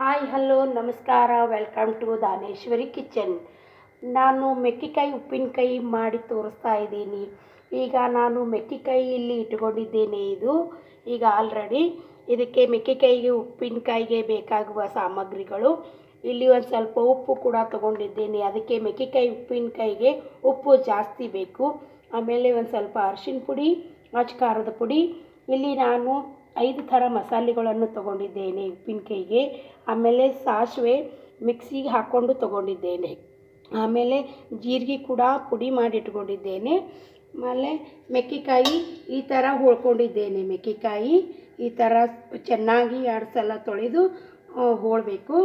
Hi, hello, ನಮಸ್ಕಾರ. Welcome to Daneshwari kitchen ನಾನು ಮೆಕ್ಕೆಕಾಯಿ ಉಪ್ಪಿನಕಾಯಿ ಮಾಡಿ ತೋರಿಸ್ತಾ ಇದ್ದೀನಿ. ಈಗ ನಾನು ಮೆಕ್ಕಿಕಾಯಿ ಇಲ್ಲಿ ಇಟ್ಕೊಂಡಿದ್ದೇನೆ ಇದು. ಈಗ ಆಲ್ರೆಡಿ ಇದಕ್ಕೆ ಮೆಕ್ಕೆಕಾಯಿಗೆ, ಉಪ್ಪಿನಕಾಯಿಗೆ ಬೇಕಾಗುವ ಸಾಮಗ್ರಿಗಳು. ಇಲ್ಲಿ ಒಂದು ಸ್ವಲ್ಪ ಉಪ್ಪು ಕೂಡ ತೊಗೊಂಡಿದ್ದೇನೆ. ಅದಕ್ಕೆ ಮೆಕ್ಕೆಕಾಯಿ, ಉಪ್ಪಿನಕಾಯಿಗೆ ಉಪ್ಪು ಜಾಸ್ತಿ ಬೇಕು. ಆಮೇಲೆ ಒಂದು ಸ್ವಲ್ಪ ಅರಿಶಿನ ಪುಡಿ ಅಚ್ಚ ಖಾರದ ಪುಡಿ. ಇಲ್ಲಿ ನಾನು ಐದು ಥರ ಮಸಾಲೆಗಳನ್ನು ತಗೊಂಡಿದ್ದೇನೆ ಉಪ್ಪಿನಕಾಯಿಗೆ. ಆಮೇಲೆ ಸಾಸಿವೆ ಮಿಕ್ಸಿಗೆ ಹಾಕ್ಕೊಂಡು ತಗೊಂಡಿದ್ದೇನೆ. ಆಮೇಲೆ ಜೀರಿಗೆ ಕೂಡ ಪುಡಿ ಮಾಡಿ ಇಟ್ಕೊಂಡಿದ್ದೇನೆ ಆಮೇಲೆ ಮೆಕ್ಕೆಕಾಯಿ ಈ ಥರ ಹೋಳ್ಕೊಂಡಿದ್ದೇನೆ ಮೆಕ್ಕೆಕಾಯಿ ಈ ಥರ ಚೆನ್ನಾಗಿ ಎರಡು ಸಲ ತೊಳೆದು ಹೋಳಬೇಕು.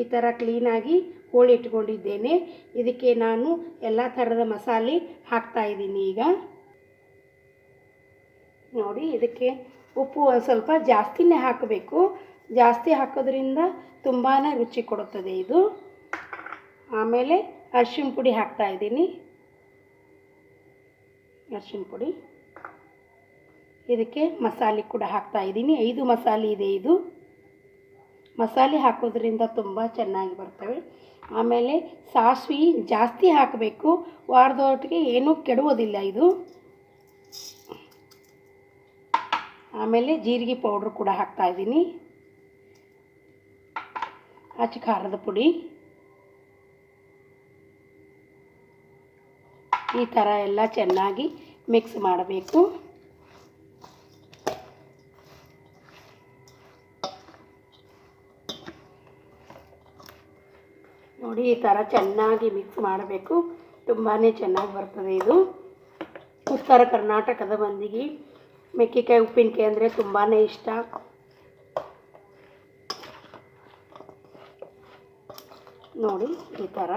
ಈ ಥರ ಕ್ಲೀನಾಗಿ ಹೋಳಿ ಇಟ್ಕೊಂಡಿದ್ದೇನೆ ಇದಕ್ಕೆ ನಾನು ಎಲ್ಲ ಥರದ ಮಸಾಲೆ ಹಾಕ್ತಾಯಿದ್ದೀನಿ ಈಗ. ನೋಡಿ, ಇದಕ್ಕೆ ಉಪ್ಪು ಸ್ವಲ್ಪ ಜಾಸ್ತಿನೇ ಹಾಕಬೇಕು. ಜಾಸ್ತಿ ಹಾಕೋದ್ರಿಂದ ತುಂಬಾ ರುಚಿ ಕೊಡುತ್ತದೆ ಇದು. ಆಮೇಲೆ ಅರ್ಶಿನ ಪುಡಿ ಹಾಕ್ತಾ ಇದ್ದೀನಿ. ಅರಿಶಿನ ಪುಡಿ. ಇದಕ್ಕೆ ಮಸಾಲೆ ಕೂಡ ಹಾಕ್ತಾ ಇದ್ದೀನಿ. ಐದು ಮಸಾಲೆ ಇದೆ ಇದು. ಮಸಾಲೆ ಹಾಕೋದ್ರಿಂದ ತುಂಬ ಚೆನ್ನಾಗಿ ಬರ್ತವೆ. ಆಮೇಲೆ ಸಾಸಿವೆ ಜಾಸ್ತಿ ಹಾಕಬೇಕು. ವಾರದೊಟ್ಟಿಗೆ ಏನೂ ಕೆಡುವುದಿಲ್ಲ ಇದು. ಆಮೇಲೆ ಜೀರಿಗೆ ಪೌಡ್ರ್ ಕೂಡ ಹಾಕ್ತಾ ಇದ್ದೀನಿ. ಅಚ್ಚ ಖಾರದ ಪುಡಿ. ಈ ಥರ ಎಲ್ಲ ಚೆನ್ನಾಗಿ ಮಿಕ್ಸ್ ಮಾಡಬೇಕು. ನೋಡಿ ಈ ಥರ ಚೆನ್ನಾಗಿ ಮಿಕ್ಸ್ ಮಾಡಬೇಕು. ತುಂಬಾ ಚೆನ್ನಾಗಿ ಬರ್ತದೆ ಇದು. ಉತ್ತರ ಕರ್ನಾಟಕದ ಮಂದಿಗೆ ಮೆಕ್ಕೆಕಾಯಿ ಉಪ್ಪಿನಕಾಯಿ ಅಂದರೆ ತುಂಬಾ ಇಷ್ಟ. ನೋಡಿ ಈ ಥರ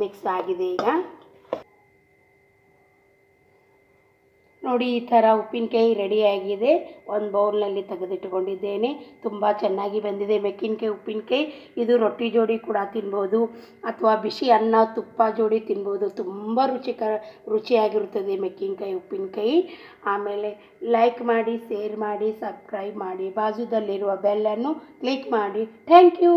ಮಿಕ್ಸ್ ಆಗಿದೆ ಈಗ. ನೋಡಿ, ಈ ಥರ ಉಪ್ಪಿನಕಾಯಿ ರೆಡಿಯಾಗಿದೆ ಒಂದು ಬೌಲ್ನಲ್ಲಿ ತೆಗೆದಿಟ್ಟುಕೊಂಡಿದ್ದೇನೆ. ತುಂಬ ಚೆನ್ನಾಗಿ ಬಂದಿದೆ ಮೆಕ್ಕಿನಕಾಯಿ, ಉಪ್ಪಿನಕಾಯಿ. ಇದು ರೊಟ್ಟಿ ಜೋಡಿ ಕೂಡ ತಿನ್ಬೋದು, ಅಥವಾ ಬಿಸಿ ಅನ್ನ, ತುಪ್ಪ ಜೋಡಿ ತಿನ್ಬೋದು. ತುಂಬ ರುಚಿಕರ, ರುಚಿಯಾಗಿರುತ್ತದೆ ಮೆಕ್ಕಿನಕಾಯಿ, ಉಪ್ಪಿನಕಾಯಿ. ಆಮೇಲೆ ಲೈಕ್ ಮಾಡಿ ಶೇರ್ ಮಾಡಿ ಸಬ್ಸ್ಕ್ರೈಬ್ ಮಾಡಿ. ಬಾಜುದಲ್ಲಿರುವ ಬೆಲ್ಲನ್ನು ಕ್ಲಿಕ್ ಮಾಡಿ. Thank you